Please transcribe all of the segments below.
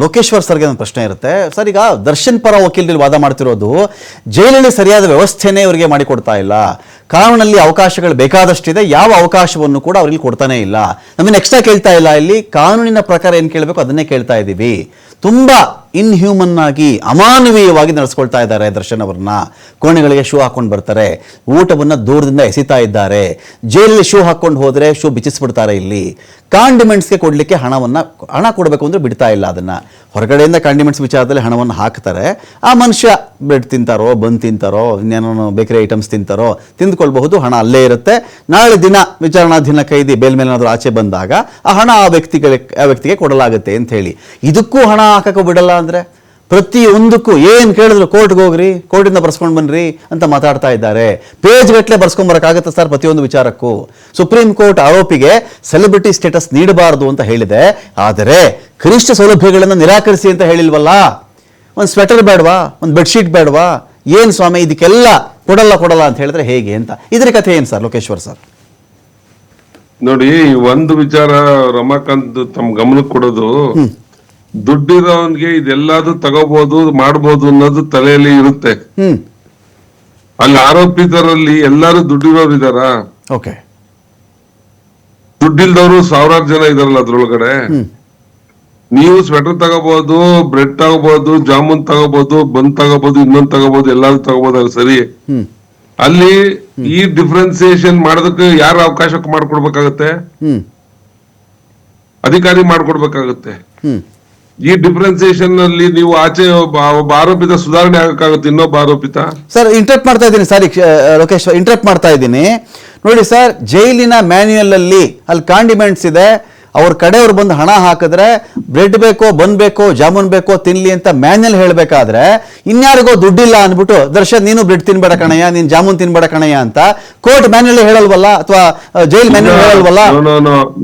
ಲೋಕೇಶ್ವರ್ ಸರ್ಗೆ ಒಂದು ಪ್ರಶ್ನೆ ಇರುತ್ತೆ. ಸರ್, ಈಗ ದರ್ಶನ್ ಪರ ವಕೀಲರಲ್ಲಿ ವಾದ ಮಾಡ್ತಿರೋದು ಜೈಲಲ್ಲಿ ಸರಿಯಾದ ವ್ಯವಸ್ಥೆನೇ ಇವರಿಗೆ ಮಾಡಿಕೊಡ್ತಾ ಇಲ್ಲ. ಕಾನೂನಲ್ಲಿ ಅವಕಾಶಗಳು ಬೇಕಾದಷ್ಟಿದೆ. ಯಾವ ಅವಕಾಶವನ್ನು ಕೂಡ ಅವ್ರಿಗೆ ಕೊಡ್ತಾನೆ ಇಲ್ಲ. ನಮಗೆ ನೆಕ್ಸ್ಟ್ ಕೇಳ್ತಾ ಇಲ್ಲ. ಇಲ್ಲಿ ಕಾನೂನಿನ ಪ್ರಕಾರ ಏನು ಕೇಳಬೇಕು ಅದನ್ನೇ ಕೇಳ್ತಾ ಇದ್ದೀವಿ. ತುಂಬ ಇನ್ಹ್ಯೂಮನ್ ಆಗಿ ಅಮಾನವೀಯವಾಗಿ ನಡೆಸ್ಕೊಳ್ತಾ ಇದ್ದಾರೆ ದರ್ಶನ್ ಅವ್ರನ್ನ. ಕೋಣೆಗಳಿಗೆ ಶೂ ಹಾಕೊಂಡು ಬರ್ತಾರೆ. ಊಟವನ್ನು ದೂರದಿಂದ ಎಸಿತಾ ಇದ್ದಾರೆ. ಜೈಲಲ್ಲಿ ಶೂ ಹಾಕೊಂಡು ಹೋದರೆ ಶೂ ಬಿಚ್ಚಿಸ್ಬಿಡ್ತಾರೆ ಇಲ್ಲಿ. ಕಾಂಡಿಮೆಂಟ್ಸ್ಗೆ ಕೊಡಲಿಕ್ಕೆ ಹಣವನ್ನು, ಹಣ ಕೊಡಬೇಕು ಅಂದರೆ ಬಿಡ್ತಾ ಇಲ್ಲ ಅದನ್ನು. ಹೊರಗಡೆಯಿಂದ ಕಾಂಡಿಮೆಂಟ್ಸ್ ವಿಚಾರದಲ್ಲಿ ಹಣವನ್ನು ಹಾಕ್ತಾರೆ. ಆ ಮನುಷ್ಯ ಬ್ರೆಡ್ ತಿಂತಾರೋ ಬನ್ ತಿಂತಾರೋ, ಇನ್ನೇನೋ ಬೇಕರಿ ಐಟಮ್ಸ್ ತಿಂತಾರೋ, ತಿಂದ್ಕೊಳ್ಬಹುದು, ಹಣ ಅಲ್ಲೇ ಇರುತ್ತೆ. ನಾಳೆ ದಿನ ವಿಚಾರಣಾಧೀನ ಕೈದಿ ಬೇಲ್ ಮೇಲೆ ಏನಾದರೂ ಆಚೆ ಬಂದಾಗ ಆ ಹಣ ಆ ವ್ಯಕ್ತಿಗಳಿಗೆ ಆ ವ್ಯಕ್ತಿಗೆ ಕೊಡಲಾಗುತ್ತೆ ಅಂತ ಹೇಳಿ. ಇದಕ್ಕೂ ಹಣ ಹಾಕಕ್ಕೆ ಬಿಡಲ್ಲ ಅಂದರೆ ಪ್ರತಿಯೊಂದಕ್ಕೂ ಏನು ಕೇಳಿದ್ರು ಕೋರ್ಟ್ಗೆ ಹೋಗ್ರಿ ಕೋರ್ಟಿಂದ ಬರ್ಸ್ಕೊಂಡು ಬನ್ನಿರಿ ಅಂತ ಮಾತಾಡ್ತಾ ಇದ್ದಾರೆ. ಪೇಜ್ ಗಟ್ಟಲೆ ಬರ್ಸ್ಕೊಂಬರಕ್ಕಾಗತ್ತೆ ಸರ್ ಪ್ರತಿಯೊಂದು ವಿಚಾರಕ್ಕೂ? ಸುಪ್ರೀಂ ಕೋರ್ಟ್ ಆರೋಪಿಗೆ ಸೆಲೆಬ್ರಿಟಿ ಸ್ಟೇಟಸ್ ನೀಡಬಾರದು ಅಂತ ಹೇಳಿದೆ. ಆದರೆ ಕನಿಷ್ಠ ಸೌಲಭ್ಯಗಳನ್ನು ನಿರಾಕರಿಸಿ ಅಂತ ಹೇಳಿಲ್ವಲ್ಲ? ಒಂದು ಸ್ವೆಟರ್ ಬೇಡವಾ? ಒಂದು ಬೆಡ್ಶೀಟ್ ಬೇಡವಾ? ಏನು ಸ್ವಾಮಿ ಇದಕ್ಕೆಲ್ಲ ಕೊಡಲ್ಲ ಕೊಡಲ್ಲ ಅಂತ ಹೇಳಿದ್ರೆ ಹೇಗೆ ಅಂತ? ಇದರ ಕಥೆ ಏನು ಸರ್ ಲೋಕೇಶ್ವರ್ ಸರ್? ನೋಡಿ ಒಂದು ವಿಚಾರ ರಮಾಕಾಂತ್ ತಮ್ಮ ಗಮನಕ್ಕೆ ಕೊಡೋದು ದುಡ್ಡಿರೋನ್ಗೆ ಇದೆಲ್ಲಾದ್ರು ತಗೋಬಹುದು ಮಾಡಬಹುದು ಅನ್ನೋದು ತಲೆಯಲ್ಲಿ ಇರುತ್ತೆ. ಅಲ್ಲಿ ಆರೋಪಿತರಲ್ಲಿ ಎಲ್ಲಾರು ದುಡ್ಡಿರೋರು ಇದಾರ ಓಕೆ. ದುಡ್ಡಿಲ್ದವರು ಸಾವಿರಾರು ಜನ ಇದಾರಲ್ಲ ಅದ್ರೊಳಗಡೆ. ನೀವು ಸ್ವೆಟರ್ ತಗೋಬಹುದು ಬ್ರೆಡ್ ತಗೋಬಹುದು ಜಾಮೂನ್ ತಗೋಬಹುದು ಬಂದ್ ತಗೋಬಹುದು ಇನ್ನೊಂದ್ ತಗೋಬಹುದು ಎಲ್ಲಾರು ತಗೋಬಹುದು ಸರಿ? ಅಲ್ಲಿ ಈ ಡಿಫ್ರೆನ್ಸಿಯೇಷನ್ ಮಾಡೋದಕ್ಕೆ ಯಾರು ಅವಕಾಶ ಮಾಡ್ಕೊಡ್ಬೇಕಾಗತ್ತೆ? ಅಧಿಕಾರಿ ಮಾಡ್ಕೊಡ್ಬೇಕಾಗತ್ತೆ. ಈ ಡಿಫ್ರೆನ್ಸಿಯೇಷನ್ ಅಲ್ಲಿ ನೀವು ಆಚೆ ಒಬ್ಬ ಆರೋಪಿತ ಸುಧಾರಣೆ ಆಗಕ್ಕಾಗುತ್ತೆ, ಇನ್ನೊಬ್ಬ ಆರೋಪಿತ? ಸರ್ ಇಂಟ್ರಪ್ಟ್ ಮಾಡ್ತಾ ಇದ್ದೀನಿ. ಸಾರಿ ಲೋಕೇಶ್ ಇಂಟ್ರಪ್ಟ್ ಮಾಡ್ತಾ ಇದ್ದೀನಿ. ನೋಡಿ ಸರ್ ಜೈಲಿನ ಮ್ಯಾನ್ಯಲ್ ಅಲ್ಲಿ ಅಲ್ಲಿ ಕಾಂಡಿಮೆಂಟ್ಸ್ ಇದೆ. ಅವ್ರ ಕಡೆಯವ್ರು ಬಂದು ಹಣ ಹಾಕಿದ್ರೆ ಬ್ರೆಡ್ ಬೇಕೋ ಬನ್ ಬೇಕೋ ಜಾಮೂನ್ ಬೇಕೋ ತಿನ್ಲಿ ಅಂತ ಮ್ಯಾನ್ಯಲ್ ಹೇಳಬೇಕಾದ್ರೆ ಇನ್ಯಾರಿಗೋ ದುಡ್ಡಿಲ್ಲ ಅಂದ್ಬಿಟ್ಟು ದರ್ಶನ್ ನೀನು ಬ್ರೆಡ್ ತಿನ್ಬೇಡ ಕಣಯ್ಯ ನೀನು ಜಾಮೂನ್ ತಿನ್ಬೇಡ ಕಣಯ್ಯ ಅಂತ ಕೋರ್ಟ್ ಮ್ಯಾನ್ಯಲ್ ಹೇಳಲ್ವಲ್ಲ? ಅಥವಾ ಜೈಲ್ ಮ್ಯಾನ್ಯಲ್ ಹೇಳಲ್ವಲ್ಲ.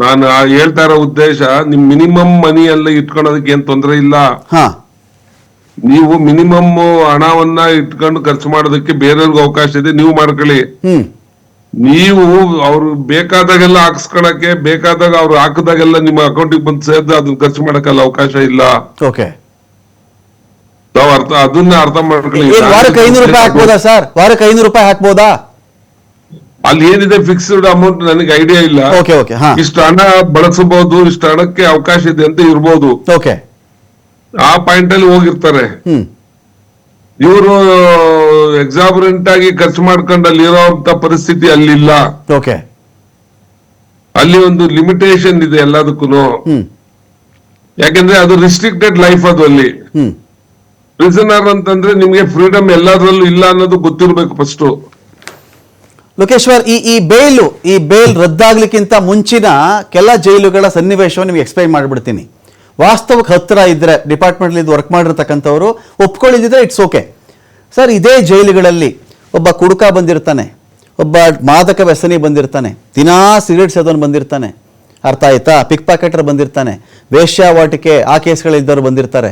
ನಾನು ಹೇಳ್ತಾ ಇರೋ ಉದ್ದೇಶ ನಿಮ್ ಮಿನಿಮಮ್ ಮನಿ ಎಲ್ಲ ಇಟ್ಕೊಳ್ಳೋದಕ್ಕೆ ಏನ್ ತೊಂದರೆ ಇಲ್ಲ. ಹಾ. ನೀವು ಮಿನಿಮಮ್ ಹಣವನ್ನ ಇಟ್ಕೊಂಡು ಖರ್ಚು ಮಾಡೋದಕ್ಕೆ ಬೇರೆಯವ್ರಿಗೆ ಅವಕಾಶ ಇದೆ ನೀವು ಮಾಡ್ಕೊಳ್ಳಿ. ಹ್ಮ್. ನೀವು ಅವ್ರು ಬೇಕಾದಾಗೆಲ್ಲ ಹಾಕ್ಸ್ಕೊಳಕ್ಕೆ ಬೇಕಾದಾಗ ಅವ್ರು ಹಾಕಿದಾಗೆಲ್ಲ ನಿಮ್ಮ ಅಕೌಂಟಿಗೆ ಬಂದು ಸೇರಿದ್ರೆ ಅದನ್ನ ಖರ್ಚು ಮಾಡಕ್ಕಲ್ಲ ಅವಕಾಶ ಇಲ್ಲ. ಓಕೆ. ನಾವು ಅರ್ಥ ಅದನ್ನ ಅರ್ಥ ಮಾಡ್ಕೊಳ್ಳಿ. ವಾರಕ್ಕೆ ಐನೂರು ರೂಪಾಯಿ ಹಾಕ್ಬೋದಾ ಸರ್? ವಾರಕ್ಕೆ ಐನೂರು ರೂಪಾಯಿ ಹಾಕ್ಬೋದಾ? ಅಲ್ಲಿ ಏನಿದೆ ಫಿಕ್ಸ್ಡ್ ಅಮೌಂಟ್ ನನಗೆ ಐಡಿಯಾ ಇಲ್ಲ. ಓಕೆ ಓಕೆ ಹಾ. ಇಷ್ಟು ಹಣ ಬಳಸಬಹುದು ಇಷ್ಟು ಹಣಕ್ಕೆ ಅವಕಾಶ ಇದೆ ಅಂತ ಇರ್ಬೋದು. ಓಕೆ. ಆ ಪಾಯಿಂಟ್ ಅಲ್ಲಿ ಹೋಗಿರ್ತಾರೆ. ಹ್ಮ್. ಇವರು ಎಕ್ಸಾಬರೆಂಟ್ ಆಗಿ ಖರ್ಚು ಮಾಡ್ಕೊಂಡು ಅಲ್ಲಿ ಇರೋಂತ ಪರಿಸ್ಥಿತಿ ಅಲ್ಲಿಲ್ಲ. ಓಕೆ ಅಲ್ಲಿ ಒಂದು ಲಿಮಿಟೇಷನ್ ಇದೆ ಎಲ್ಲದಕ್ಕೂ ಯಾಕೆಂದ್ರೆ ಅದು ರಿಸ್ಟ್ರಿಕ್ಟೆಡ್ ಲೈಫ್ ಅದು ಅಲ್ಲಿ. ರೀಸನ್ ಪ್ರಿಸನರ್ ಅಂತಂದ್ರೆ ನಿಮ್ಗೆ ಫ್ರೀಡಮ್ ಎಲ್ಲದರಲ್ಲೂ ಇಲ್ಲ ಅನ್ನೋದು ಗೊತ್ತಿರ್ಬೇಕು ಫಸ್ಟ್ ಲೋಕೇಶ್ವರ್ ಈ ಈ ಬೇಲು ಈ ಬೇಲ್ ರದ್ದಾಗ್ಲಿಕ್ಕಿಂತ ಮುಂಚಿನ ಕೆಲ ಜೈಲುಗಳ ಸನ್ನಿವೇಶವನ್ನು ನಿಮ್ಗೆ ಎಕ್ಸ್ಪ್ಲೈನ್ ಮಾಡಿಬಿಡ್ತೀನಿ. ವಾಸ್ತವಕ್ಕೆ ಹತ್ತಿರ ಇದ್ದರೆ ಡಿಪಾರ್ಟ್ಮೆಂಟ್ಲಿ ಇದು ವರ್ಕ್ ಮಾಡಿರ್ತಕ್ಕಂಥವ್ರು ಒಪ್ಕೊಳ್ಳಿದ್ರೆ ಇಟ್ಸ್ ಓಕೆ ಸರ್ ಇದೇ ಜೈಲುಗಳಲ್ಲಿ ಒಬ್ಬ ಕುಡುಕ ಬಂದಿರ್ತಾನೆ, ಒಬ್ಬ ಮಾದಕ ವ್ಯಸನಿ ಬಂದಿರ್ತಾನೆ, ದಿನಾ ಸಿಗರೇಟ್ ಸೇದೋನು ಬಂದಿರ್ತಾನೆ. ಅರ್ಥ ಆಯ್ತಾ? ಪಿಕ್ ಪಾಕೆಟರ್ ಬಂದಿರ್ತಾನೆ ವೇಶ್ಯಾವಾಟಿಕೆ ಆ ಕೇಸ್ಗಳಿದ್ದವರು ಬಂದಿರ್ತಾರೆ.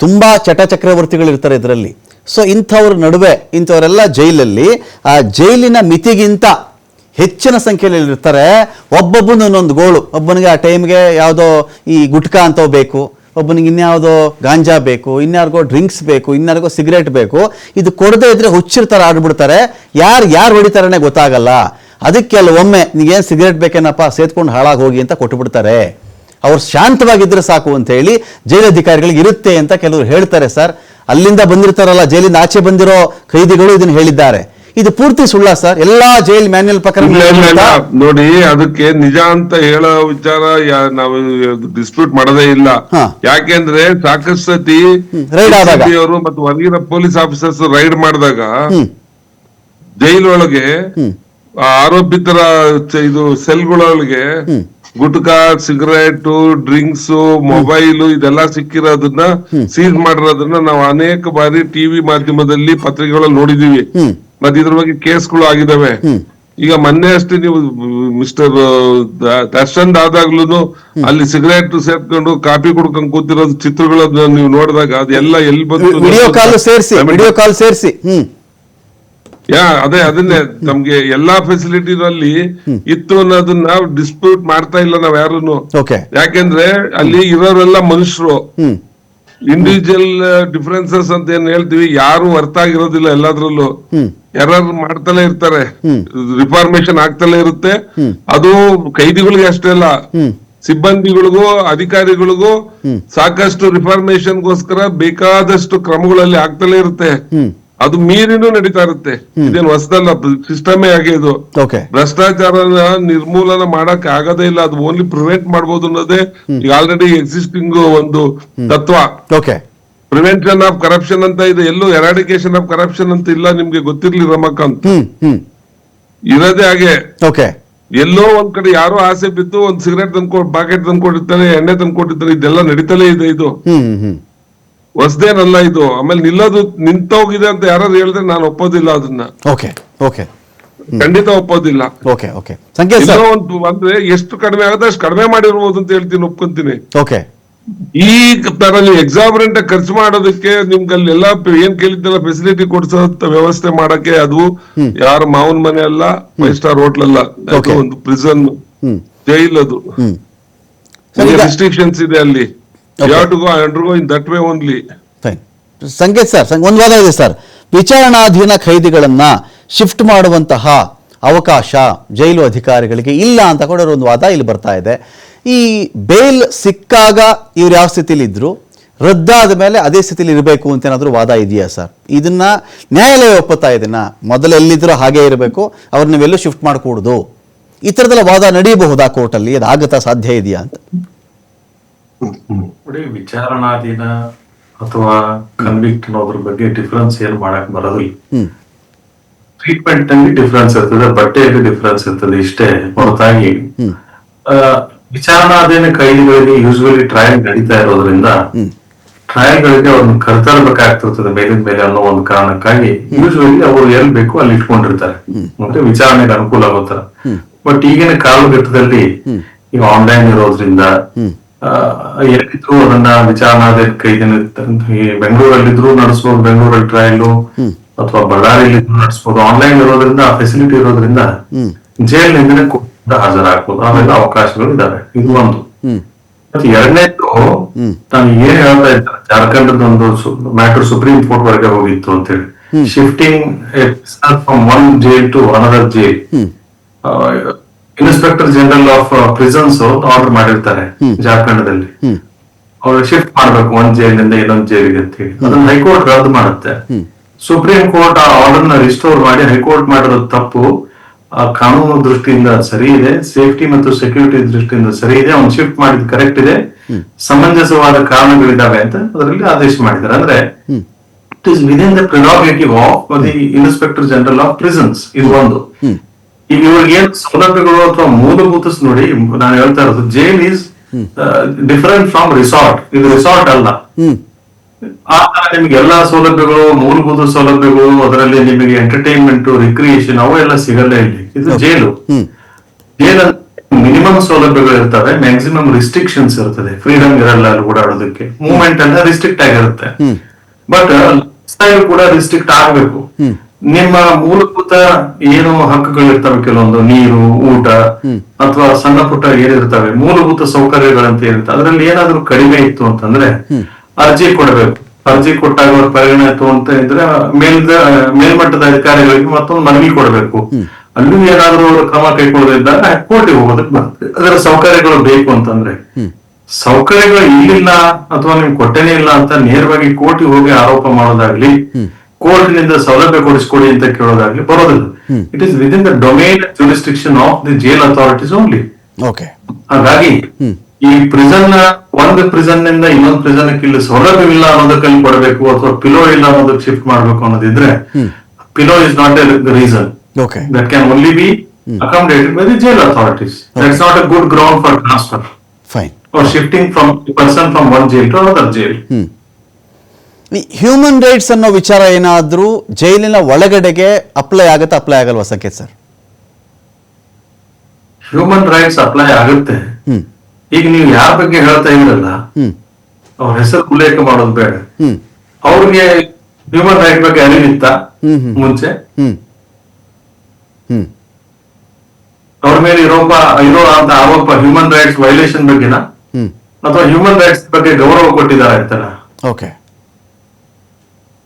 ತುಂಬ ಚಟ ಚಕ್ರವರ್ತಿಗಳು ಇರ್ತಾರೆ ಇದರಲ್ಲಿ. ಸೊ ಇಂಥವ್ರ ನಡುವೆ ಇಂಥವರೆಲ್ಲ ಜೈಲಲ್ಲಿ ಆ ಜೈಲಿನ ಮಿತಿಗಿಂತ ಹೆಚ್ಚಿನ ಸಂಖ್ಯೆಯಲ್ಲಿ ಇರ್ತಾರೆ. ಒಬ್ಬೊಬ್ಬನ ಒಂದೊಂದು ಗೋಳು. ಒಬ್ಬನಿಗೆ ಆ ಟೈಮ್ಗೆ ಯಾವುದೋ ಈ ಗುಟ್ಕಾ ಅಂತ ಬೇಕು. ಒಬ್ಬನಿಗೆ ಇನ್ಯಾವುದೋ ಗಾಂಜಾ ಬೇಕು. ಇನ್ಯಾರಿಗೋ ಡ್ರಿಂಕ್ಸ್ ಬೇಕು. ಇನ್ಯಾರಿಗೋ ಸಿಗರೇಟ್ ಬೇಕು. ಇದು ಕೊಡದೇ ಇದ್ರೆ ಹುಚ್ಚಿರ್ತಾರೆ ಆಡ್ಬಿಡ್ತಾರೆ. ಯಾರು ಯಾರು ಹೊಡಿತಾರನೇ ಗೊತ್ತಾಗಲ್ಲ. ಅದಕ್ಕೆ ಒಮ್ಮೆ ನೀಗೇನು ಸಿಗರೇಟ್ ಬೇಕೇನಪ್ಪ? ಸೇತ್ಕೊಂಡು ಹಾಳಾಗಿ ಹೋಗಿ ಅಂತ ಕೊಟ್ಟುಬಿಡ್ತಾರೆ ಅವ್ರು ಶಾಂತವಾಗಿದ್ರೆ ಸಾಕು ಅಂತ ಹೇಳಿ ಜೈಲಧಿಕಾರಿಗಳಿಗೆ ಇರುತ್ತೆ ಅಂತ ಕೆಲವರು ಹೇಳ್ತಾರೆ ಸರ್. ಅಲ್ಲಿಂದ ಬಂದಿರ್ತಾರಲ್ಲ, ಜೈಲಿಂದ ಆಚೆ ಬಂದಿರೋ ಖೈದಿಗಳು ಇದನ್ನು ಹೇಳಿದ್ದಾರೆ. ಇದು ಪೂರ್ತಿ ಸುಳ್ಳ ಸರ್. ಎಲ್ಲಾ ಜೈಲ್ ಮ್ಯಾನ್ಯಲ್ ಪ್ರಕಾರ ನೋಡಿ ಅದಕ್ಕೆ ನಿಜ ಅಂತ ಹೇಳೋ ವಿಚಾರ ನಾವು ಡಿಸ್ಪ್ಯೂಟ್ ಮಾಡೋದೇ ಇಲ್ಲ. ಯಾಕೆಂದ್ರೆ ಸಾಕಷ್ಟು ಸತಿ. ಅವರು ಮತ್ತು ಹೊರಗಿನ ಪೊಲೀಸ್ ಆಫೀಸರ್ಸ್ ರೈಡ್ ಮಾಡಿದಾಗ ಜೈಲ್ ಒಳಗೆ ಆರೋಪಿತರ ಇದು ಸೆಲ್ಗಳೊಳಗೆ. ಗುಟ್ಕಾ ಸಿಗರೇಟ್ ಡ್ರಿಂಕ್ಸ್ ಮೊಬೈಲ್ ಇದೆಲ್ಲ ಸಿಕ್ಕಿರೋದನ್ನ ಸೀಜ್ ಮಾಡಿರೋದನ್ನ ನಾವು ಅನೇಕ ಬಾರಿ ಟಿವಿ ಮಾಧ್ಯಮದಲ್ಲಿ ಪತ್ರಿಕೆಗಳಲ್ಲಿ ನೋಡಿದೀವಿ ಮತ್ತೆ ಇದ್ರ ಬಗ್ಗೆ ಕೇಸ್ಗಳು ಆಗಿದಾವೆ ಈಗ ಮೊನ್ನೆ ಅಷ್ಟೇ ನೀವು ಮಿಸ್ಟರ್ ದರ್ಶನ್ ಆದಾಗ್ಲೂ ಅಲ್ಲಿ ಸಿಗರೇಟ್ ಸೇರ್ಕೊಂಡು ಕಾಫಿ ಕುಡ್ಕೊಂಡ್ ಕೂತಿರೋ ಚಿತ್ರಗಳನ್ನ ನೀವು ನೋಡಿದಾಗ ಅದೆಲ್ಲ ಎಲ್ಲಿ ಕಾಲ್ ಸೇರಿಸಿ ವಿಡಿಯೋ ಕಾಲ್ ಸೇರಿಸಿ. ಯಾ ಅದೇ ಅದನ್ನೇ ನಮ್ಗೆ ಎಲ್ಲಾ ಫೆಸಿಲಿಟಿನಲ್ಲಿ ಇತ್ತು ಅನ್ನೋದನ್ನ ಡಿಸ್ಪ್ಯೂಟ್ ಮಾಡ್ತಾ ಇಲ್ಲ ನಾವ್ ಯಾರೂನು ಓಕೆ. ಯಾಕೆಂದ್ರೆ ಅಲ್ಲಿ ಇರೋರೆಲ್ಲ ಮನುಷ್ಯರು. ಇಂಡಿವಿಜುವಲ್ ಡಿಫ್ರೆನ್ಸಸ್ ಅಂತ ಏನ್ ಹೇಳ್ತೀವಿ ಯಾರು ಅರ್ಥ ಆಗಿರೋದಿಲ್ಲ ಎಲ್ಲದ್ರಲ್ಲೂ. ಎರರ್ ಯಾರು ಮಾಡ್ತಲೇ ಇರ್ತಾರೆ. ರಿಫಾರ್ಮೇಶನ್ ಆಗ್ತಲೇ ಇರುತ್ತೆ. ಅದು ಕೈದಿಗಳಿಗೆ ಅಷ್ಟೇ ಅಲ್ಲ. ಸಿಬ್ಬಂದಿಗಳಿಗೂ ಅಧಿಕಾರಿಗಳಿಗೂ ಸಾಕಷ್ಟು ರಿಫಾರ್ಮೇಶನ್ಗೋಸ್ಕರ ಬೇಕಾದಷ್ಟು ಕ್ರಮಗಳಲ್ಲಿ ಆಗ್ತಲೇ ಇರುತ್ತೆ. ಅದು ಮೀರಿನೂ ನಡೀತಾ ಇರುತ್ತೆ. ಇದೇನು ಹೊಸದಲ್ಲ ಸಿಸ್ಟಮೇ ಆಗಿ ಇದು. ಭ್ರಷ್ಟಾಚಾರ ಭ್ರಷ್ಟಾಚಾರನ ನಿರ್ಮೂಲನ ಮಾಡಕ್ ಆಗದೇ ಇಲ್ಲ ಅದು ಓನ್ಲಿ ಪ್ರಿವೆಂಟ್ ಮಾಡಬಹುದು ಅನ್ನೋದೇ ಈಗ ಆಲ್ರೆಡಿ ಎಕ್ಸಿಸ್ಟಿಂಗ್ ಒಂದು ತತ್ವ. ಓಕೆ ಪ್ರಿವೆನ್ಷನ್ ಆಫ್ ಕರಪ್ಷನ್ ಅಂತ ಇದೆ. ಎಲ್ಲೂ ಎರಾಡಿಕೇಶನ್ ಆಫ್ ಕರಪ್ಷನ್ ಅಂತ ಇಲ್ಲ ನಿಮ್ಗೆ ಗೊತ್ತಿರ್ಲಿ ರಮಕಾಂತ್ ಇರೋದೇ ಹಾಗೆ. ಓಕೆ ಎಲ್ಲೋ ಒಂದ್ ಕಡೆ ಯಾರೋ ಆಸೆ ಬಿದ್ದು ಒಂದ್ ಸಿಗರೇಟ್ ತಂದ್ಕೊಂಡು ಪಾಕೆಟ್ ತಂದ್ಕೊಂಡಿರ್ತಾರೆ ಎಣ್ಣೆ ತಂದ್ಕೊಂಡಿರ್ತಾನೆ ಇದೆಲ್ಲ ನಡೀತಲೇ ಇದೆ ಇದು. ಹೊಸದೇನಲ್ಲ ಇದು. ಆಮೇಲೆ ನಿಲ್ಲೋದು ನಿಂತೋಗಿದೆ ಅಂತ ಯಾರಾದ್ರು ಹೇಳಿದ್ರೆ ನಾನು ಒಪ್ಪೋದಿಲ್ಲ ಅದನ್ನ. Okay okay. ಖಂಡಿತ ಒಪ್ಪೋದಿಲ್ಲ. Okay okay. ಸಂಕೇತ್ ಸರ್. ಒಂದು ಅಂದ್ರೆ ಎಷ್ಟು ಕಡಿಮೆ ಆಗುತ್ತೆ ಅಷ್ಟು ಕಡಿಮೆ ಮಾಡಿರ್ಬೋದು ಅಂತ ಹೇಳ್ತೀನಿ ಒಪ್ಕೊಂತೀನಿ. ಓಕೆ. ಈ ತರ ನೀವು ಎಕ್ಸಾಬರೆಂಟ್ ಖರ್ಚು ಮಾಡೋದಕ್ಕೆ ನಿಮ್ಗೆ ಅಲ್ಲಿ ಎಲ್ಲ ಏನ್ ಕೇಳಿದ್ದೆಲ್ಲ ಫೆಸಿಲಿಟಿ ಕೊಡ್ಸೋ ವ್ಯವಸ್ಥೆ ಮಾಡಕ್ಕೆ ಅದು ಯಾರ ಮಾವನ್ ಮನೆ ಅಲ್ಲ ಫೈವ್ ಸ್ಟಾರ್ ಹೋಟ್ಲ್ ಅಲ್ಲ. ಅದು ಒಂದು ಪ್ರಿಸನ್ ಜೈಲ್ ಅದು ರಿಸ್ಟ್ರಿಕ್ಷನ್ಸ್ ಇದೆ ಅಲ್ಲಿ. ಫೈನ್ ಸಂಕೇತ್ ಸರ್ ಸಂ- ಒಂದು ವಾದ ಇದೆ ಸರ್ ವಿಚಾರಣಾಧೀನ ಖೈದಿಗಳನ್ನ ಶಿಫ್ಟ್ ಮಾಡುವಂತಹ ಅವಕಾಶ ಜೈಲು ಅಧಿಕಾರಿಗಳಿಗೆ ಇಲ್ಲ ಅಂತ ಕೂಡ ಒಂದು ವಾದ ಇಲ್ಲಿ ಬರ್ತಾ ಇದೆ. ಈ ಬೇಲ್ ಸಿಕ್ಕಾಗ ಇವ್ರು ಯಾವ ಸ್ಥಿತಿಲಿ ಇದ್ರು? ರದ್ದಾದ ಮೇಲೆ ಅದೇ ಸ್ಥಿತಿಲಿ ಇರಬೇಕು ಅಂತ ಏನಾದರೂ ವಾದ ಇದೆಯಾ ಸರ್ ಇದನ್ನ ನ್ಯಾಯಾಲಯ ಒಪ್ಪುತ್ತಾ ಇದನ್ನ? ಮೊದಲು ಎಲ್ಲಿದ್ರೂ ಹಾಗೆ ಇರಬೇಕು ಅವ್ರನ್ನ ನೀವೆಲ್ಲೂ ಶಿಫ್ಟ್ ಮಾಡಕೂಡ್ದು. ಈ ಥರದೆಲ್ಲ ವಾದ ನಡೀಬಹುದಾ ಕೋರ್ಟಲ್ಲಿ ಅದು ಆಗತ್ತಾ ಸಾಧ್ಯ ಇದೆಯಾ ಅಂತ? ನೋಡಿ ವಿಚಾರಣಾಧೀನ ಅಥವಾ ಕನ್ವಿಕ್ಟ್ ಅನ್ನೋದ್ರ ಬಗ್ಗೆ ಡಿಫ್ರೆನ್ಸ್ ಏನ್ ಮಾಡಕ್ ಬರೋದಿಲ್ಲ. ಟ್ರೀಟ್ಮೆಂಟ್ ಅಲ್ಲಿ ಡಿಫ್ರೆನ್ಸ್ ಇರ್ತದೆ ಬಟ್ಟೆಯಲ್ಲಿ ಡಿಫ್ರೆನ್ಸ್ ಇರ್ತದೆ ಇಷ್ಟೇ ಹೊರತಾಗಿ. ವಿಚಾರಣಾಧೀನ ಕೈದಿಗಳಿಗೆ ಯೂಶುವಲಿ ಟ್ರಯಲ್ ನಡೀತಾ ಇರೋದ್ರಿಂದ ಟ್ರಯಲ್ ಗಳಿಗೆ ಅವ್ರನ್ನ ಕರ್ತರ್ಬೇಕಾಗ್ತಿರ್ತದೆ ಮೇಲಿನ ಮೇಲೆ ಅನ್ನೋ ಒಂದು ಕಾರಣಕ್ಕಾಗಿ. ಯೂಶುವಲಿ ಅವರು ಎಲ್ಲಿ ಬೇಕು ಅಲ್ಲಿ ಇಟ್ಕೊಂಡಿರ್ತಾರೆ. ಅಂದ್ರೆ ವಿಚಾರಣೆಗೆ ಅನುಕೂಲ ಆಗೋತರ ಬಟ್ ಈಗಿನ ಕಾಲಘಟ್ಟದಲ್ಲಿ ಈಗ ಆನ್ಲೈನ್ ಇರೋದ್ರಿಂದ ವಿಚಾರ ಅದನ್ನ ಕೈದಿನ ಈ ಬೆಂಗಳೂರಲ್ಲಿದ್ರು ನಡೆಸಬಹುದು ಬೆಂಗಳೂರಲ್ಲಿ ಟ್ರಯಲ್ ಅಥವಾ ಬಳ್ಳಾರಿಯಲ್ಲಿ ನಡೆಸಬಹುದು ಆನ್ಲೈನ್ ಇರೋದ್ರಿಂದ ಆ ಫೆಸಿಲಿಟಿ ಇರೋದ್ರಿಂದ ಜೈಲ್ ನಿಂದನೆ ಹಾಜರಾಗ್ಬೋದು. ಆಮೇಲೆ ಅವಕಾಶಗಳು ಇದಾವೆ. ಇದು ಒಂದು. ಮತ್ತೆ ಎರಡನೇದು ನಾನು ಏನ್ ಹೇಳ್ತಾ ಇದ್ದ ಜಾರ್ಖಂಡ್ ಒಂದು ಮ್ಯಾಟರ್ ಸುಪ್ರೀಂ ಕೋರ್ಟ್ ವರೆಗೆ ಹೋಗಿತ್ತು ಅಂತ ಹೇಳಿ shifting from one jail to another jail inspector general of prisons order ಮಾಡಿರ್ತಾರೆ ಜಾರ್ಖಂಡದಲ್ಲಿ. ಅವ್ರು ಶಿಫ್ಟ್ ಮಾಡ್ಬೇಕು ಒಂದ್ ಜೈಲಿನಿಂದ ಇನ್ನೊಂದ್ ಜೈಲಿಗೆ ಅಂತ ಹೇಳಿ. ಅದನ್ನ ಹೈಕೋರ್ಟ್ ರದ್ದು ಮಾಡುತ್ತೆ. ಸುಪ್ರೀಂ ಕೋರ್ಟ್ ಆ ಆರ್ಡರ್ನ ರಿಸ್ಟೋರ್ ಮಾಡಿ ಹೈಕೋರ್ಟ್ ಮಾಡಿರೋದು ತಪ್ಪು ಆ ಕಾನೂನು ದೃಷ್ಟಿಯಿಂದ ಸರಿ ಇದೆ ಸೇಫ್ಟಿ ಮತ್ತು ಸೆಕ್ಯೂರಿಟಿ ದೃಷ್ಟಿಯಿಂದ ಸರಿ ಇದೆ ಅವ್ನು ಶಿಫ್ಟ್ ಮಾಡಿದ್ ಕರೆಕ್ಟ್ ಇದೆ. ಸಮಂಜಸವಾದ ಕಾರಣಗಳಿದಾವೆ ಅಂತ ಅದರಲ್ಲಿ ಆದೇಶ ಮಾಡಿದ್ದಾರೆ. ಅಂದ್ರೆ it is within the prerogative of the inspector general of prisons ಇದು ಒಂದು. ಈಗ ಇವ್ರಿಗೆ ಏನ್ ಸೌಲಭ್ಯಗಳು ಅಥವಾ ಮೂಲಭೂತ ನೋಡಿ ನಾನು ಹೇಳ್ತಾ ಇರೋದು jail is different from resort. ಇದು ರಿಸಾರ್ಟ್ ಅಲ್ಲ. ಆ ತರ ನಿಮ್ಗೆ ಎಲ್ಲಾ ಸೌಲಭ್ಯಗಳು ಮೂಲಭೂತ ಸೌಲಭ್ಯಗಳು ಅದರಲ್ಲಿ ನಿಮಗೆ ಎಂಟರ್ಟೈನ್ಮೆಂಟ್ ರಿಕ್ರಿಯೇಷನ್ ಅವು ಎಲ್ಲ ಸಿಗಲ್ಲ ಇಲ್ಲಿ. ಇದು ಜೈಲು. ಜೈಲ್ ಮಿನಿಮಮ್ ಸೌಲಭ್ಯಗಳು ಇರ್ತವೆ ಮ್ಯಾಕ್ಸಿಮಮ್ ರಿಸ್ಟ್ರಿಕ್ಷನ್ಸ್ ಇರ್ತದೆ. ಫ್ರೀಡಮ್ ಇರಲ್ಲ ಅಲ್ಲಿ ಓಡಾಡೋದಕ್ಕೆ. ಮೂವ್ಮೆಂಟ್ ಎಲ್ಲ ರಿಸ್ಟ್ರಿಕ್ಟ್ ಆಗಿರುತ್ತೆ. ಬಟ್ ಕೂಡ ರಿಸ್ಟ್ರಿಕ್ಟ್ ಆಗ್ಬೇಕು. ನಿಮ್ಮ ಮೂಲಭೂತ ಏನು ಹಕ್ಕುಗಳು ಇರ್ತವೆ ಕೆಲವೊಂದು ನೀರು ಊಟ ಅಥವಾ ಸಣ್ಣ ಪುಟ್ಟ ಏನಿರ್ತವೆ ಮೂಲಭೂತ ಸೌಕರ್ಯಗಳಂತ ಇರುತ್ತೆ ಅದರಲ್ಲಿ ಏನಾದ್ರೂ ಕಡಿಮೆ ಇತ್ತು ಅಂತಂದ್ರೆ ಅರ್ಜಿ ಕೊಡಬೇಕು. ಅರ್ಜಿ ಕೊಟ್ಟಾಗ ಅವ್ರ ಪರಿಗಣನೆ ಅಂತ ಇದ್ರೆ ಮೇಲ್ದ ಮೇಲ್ಮಟ್ಟದ ಅಧಿಕಾರಿಗಳಿಗೆ ಮತ್ತೊಂದು ಮನವಿ ಕೊಡಬೇಕು. ಅಲ್ಲೂ ಏನಾದ್ರೂ ಅವರು ಕ್ರಮ ಕೈಗೊಳ್ಳದಿದ್ದಾಗ ಕೋರ್ಟಿಗೆ ಹೋಗೋದಕ್ಕೆ ಬರುತ್ತೆ ಅದರ ಸೌಕರ್ಯಗಳು ಬೇಕು ಅಂತಂದ್ರೆ. ಸೌಕರ್ಯಗಳು ಇಲ್ಲಿಲ್ಲ ಅಥವಾ ನಿಮ್ಗೆ ಕೊಟ್ಟೇನೆ ಇಲ್ಲ ಅಂತ ನೇರವಾಗಿ ಕೋರ್ಟಿಗೆ ಹೋಗಿ ಆರೋಪ ಮಾಡೋದಾಗ್ಲಿ ಕೋರ್ಟಿನಿಂದ ಸೌಲಭ್ಯ ಕೊಡಿಸ್ಕೊಡಿ ಅಂತ ಕೇಳೋದಾಗ್ಲಿ ಬರೋದಿಲ್ಲ. It is within the domain jurisdiction of the jail authorities only okay ಹಾಗಾಗಿ ಈ ಪ್ರಿಸನ್ ಒಂದು ಪ್ರಿಸನ್ನಿಂದ ಇನ್ನೊಂದು ಪ್ರಿಸನ್ ಇಲ್ಲಿ ಸೌಲಭ್ಯವಿಲ್ಲ ಅನ್ನೋದಕ್ಕಲ್ಲಿ ಕೊಡಬೇಕು ಅಥವಾ ಪಿಲೋ ಇಲ್ಲ ಅನ್ನೋದಕ್ಕೆ ಶಿಫ್ಟ್ ಮಾಡ್ಬೇಕು ಅನ್ನೋದಿದ್ರೆ pillow is not a reason okay can only be accommodated by the jail authorities that's not a good ground for transfer fine shifting from from from person from one jail to another jail. Human rights ಅನ್ನೋ ವಿಚಾರ ಏನಾದರೂ ಜೈಲಿನ ಒಳಗಡೆಗೆ apply ಆಗುತ್ತಾ apply ಆಗಲ್ವಾ Sanket sir? Human rights apply ಆಗುತ್ತೆ. ಈಗ ನೀವು ಯಾರ ಬಗ್ಗೆ ಹೇಳ್ತಾ ಇದ್ರಲ್ಲ ಅವ್ರ ಹೆಸರು ಉಲ್ಲೇಖ ಮಾಡೋದು ಬೇಡ. ಅವ್ರಿಗೆ ಹ್ಯೂಮನ್ ರೈಟ್ ಬಗ್ಗೆ ಅರಿವಿತ್ತ. ಮುಂಚೆ? ಅವ್ರ ಮೇಲೆ ಇರೋಪ ಇರೋ ಅಂತ ಆರೋಪ ಹ್ಯೂಮನ್ ರೈಟ್ಸ್ ವೈಲೇಷನ್ ಬಗ್ಗೆನಾ? ಅಥವಾ ಹ್ಯೂಮನ್ ರೈಟ್ಸ್ ಬಗ್ಗೆ ಗೌರವ ಕೊಟ್ಟಿದ್ದಾರೆ ಓಕೆ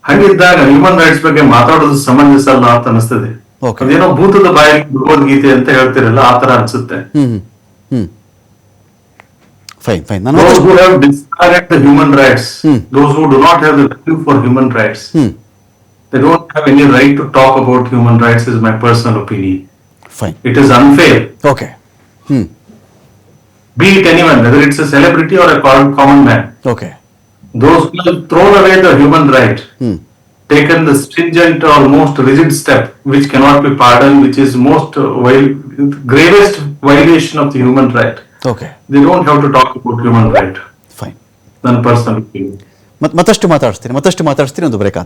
ಹಂಗಿದ್ದಾಗ ಹ್ಯೂಮನ್ ರೈಟ್ಸ್ ಬಗ್ಗೆ ಮಾತಾಡೋದು ಸಮಂಜಸ ಅಲ್ಲ ಅಂತ ಅನಿಸುತ್ತೆ. ಏನೋ ಭೂತದ ಬಾಯಿಂದ ಬರೋ ಗೀತೆ ಅಂತ ಹೇಳ್ತಿರಲ್ಲ ಆ ತರ ಅನ್ಸುತ್ತೆ. Hmm hmm human rights those who do not have a right for they don't have any right to talk about human rights is my personal opine. Fine it is unfair. Okay. Hmm but anyone whether it's a celebrity or a common man. Okay. those who have thrown away the human right hmm taken the stringent or most rigid step which cannot be pardoned, which is most uh, viol- gravest violation of the human right. Okay They don't have to talk about human right. Fine Than personal opinion. ಮತ್ ಮತ್ತಷ್ಟು ಮಾತಾಡಿಸ್ತೀನಿ ಮತ್ತಷ್ಟು ಮಾತಾಡಿಸ್ತೀನಿ ಒಂದು break